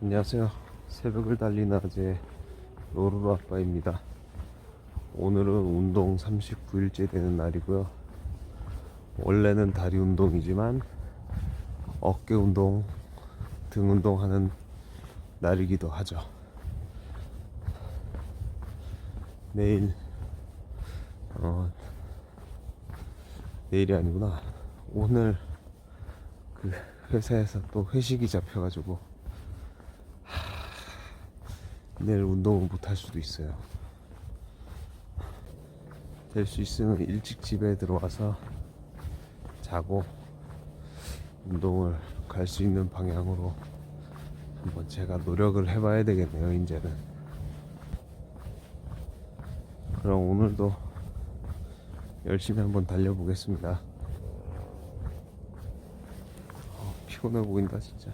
안녕하세요. 새벽을 달리는 아재 로루루 아빠입니다. 오늘은 운동 39일째 되는 날이고요. 원래는 다리 운동이지만 어깨 운동, 등 운동하는 날이기도 하죠. 내일 어 내일이 아니구나. 오늘 그 회사에서 또 회식이 잡혀가지고 내일 운동을 못 할 수도 있어요. 될 수 있으면 일찍 집에 들어와서 자고 운동을 갈 수 있는 방향으로 한번 제가 노력을 해봐야 되겠네요, 이제는. 그럼 오늘도 열심히 한번 달려보겠습니다. 어, 피곤해 보인다, 진짜.